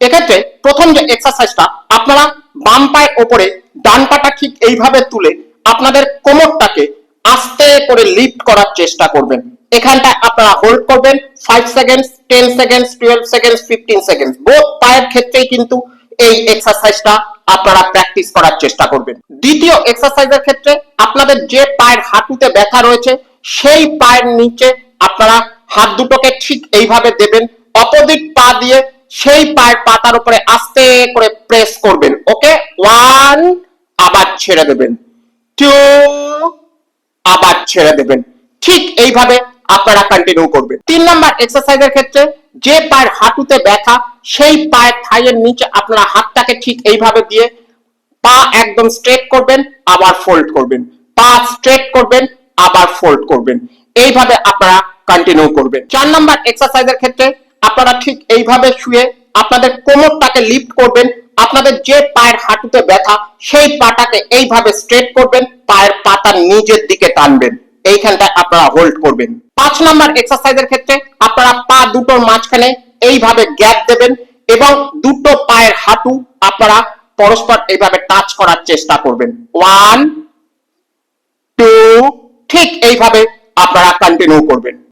এক্ষেত্রে প্রথম যে এক্সারসাইজটা আপনারা বাম পায়ের ওপরে ডান পাটা ঠিক এইভাবে তুলে আপনাদের কোমরটাকে আস্তে করে লিফট করার চেষ্টা করবেন। এখানটায় আপনারা হোল্ড করবেন five seconds ten seconds twelve seconds fifteen seconds বোধ পায়ের ক্ষেত্রেই কিন্তু এই এক্সারসাইজটা আপনারা প্র্যাকটিস করার চেষ্টা করবেন। দ্বিতীয় এক্সারসাইজের ক্ষেত্রে আপনাদের যে পায়ের হাঁটুতে ব্যথা রয়েছে, সেই পায়ের নিচে আপনারা হাত দুটোকে ঠিক এইভাবে দেবেন, অপোজিট পা দিয়ে সেই পায়ের পাতার উপরে আস্তে করে প্রেস করবেন ওকে ওয়ান আবার ছেড়ে দেবেন। টু আবার ছেড়ে দেবেন। ঠিক এইভাবে আপনারা কন্টিনিউ করবেন। তিন নাম্বার এক্সারসাইজের ক্ষেত্রে যে পায়ের হাঁটুতে ব্যথা, সেই পায়ের থাইয়ের নিচে আপনারা হাতটাকে ঠিক এইভাবে দিয়ে পা একদম স্ট্রেট করবেন, আবার ফোল্ড করবেন। পা স্ট্রেট করবেন, আবার ফোল্ড করবেন। এইভাবে আপনারা কন্টিনিউ করবেন। চার নাম্বার এক্সারসাইজের ক্ষেত্রে আপনারা ঠিক এইভাবে শুয়ে আপনাদের কোমরটাকে লিফট করবেন, আপনাদের যে পায়ের হাঁটুতে ব্যথা, সেই পাটাকে এইভাবে স্ট্রেট করবেন, পায়ের পাতার নিচের দিকে টানবেন। এইখানটায় আপনারা হোল্ড করবেন। পাঁচ নাম্বার এক্সারসাইজের ক্ষেত্রে আপনারা পা দুটোর মাঝখানে এইভাবে গ্যাপ দেবেন এবং দুটো পায়ের হাঁটু আপনারা পরস্পর এইভাবে টাচ করার চেষ্টা করবেন। ওয়ান টু ঠিক এইভাবে আপনারা কন্টিনিউ করবেন।